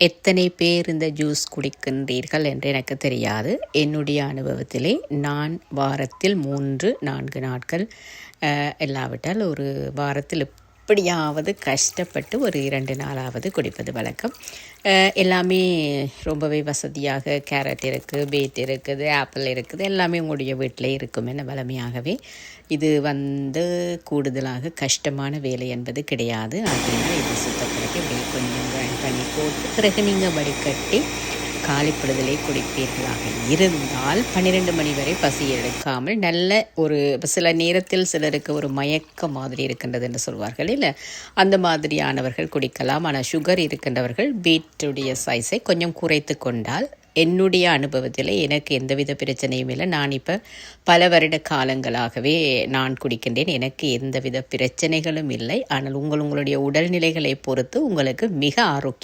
எத்தனை பேர் இந்த ஜூஸ் குடிக்கின்றீர்கள் என்று எனக்கு தெரியாது. என்னுடைய அனுபவத்திலே நான் வாரத்தில் மூன்று நான்கு நாட்கள் இல்லாவிட்டால் ஒரு வாரத்தில் எப்படியாவது கஷ்டப்பட்டு ஒரு இரண்டு நாளாவது குடிப்பது வழக்கம். எல்லாமே ரொம்பவே வசதியாக கேரட் இருக்குது பீட் இருக்குது ஆப்பிள் இருக்குது எல்லாமே உங்களுடைய வீட்டில் இருக்கும் என்ன வளமையாகவே இது வந்து கூடுதலாக கஷ்டமான வேலை என்பது கிடையாது. அதனால் இது சுத்தப்படுத்தி இப்படி கொஞ்சம் பண்ணி போட்டு பிறகு நீங்கள் வடிகட்டி காலைப்பொழுதிலே குடிப்பீர்களாக இருந்தால் பன்னிரெண்டு மணி வரை பசி எடுக்காமல் நல்ல ஒரு சில நேரத்தில் சிலருக்கு ஒரு மயக்க மாதிரி இருக்கின்றது என்று சொல்வார்கள். இல்லை அந்த மாதிரியானவர்கள் குடிக்கலாம். ஆனால் சுகர் இருக்கின்றவர்கள் பீட்டுடைய சைஸை கொஞ்சம் குறைத்து கொண்டால் என்னுடைய அனுபவத்தில் எனக்கு எந்தவித பிரச்சனையும் இல்லை. நான் இப்போ பல வருட காலங்களாகவே நான் குடிக்கின்றேன். எனக்கு எந்தவித பிரச்சனைகளும் இல்லை. ஆனால் உங்கள் உங்களுடைய உடல்நிலைகளை பொறுத்து உங்களுக்கு மிக ஆரோக்கியம்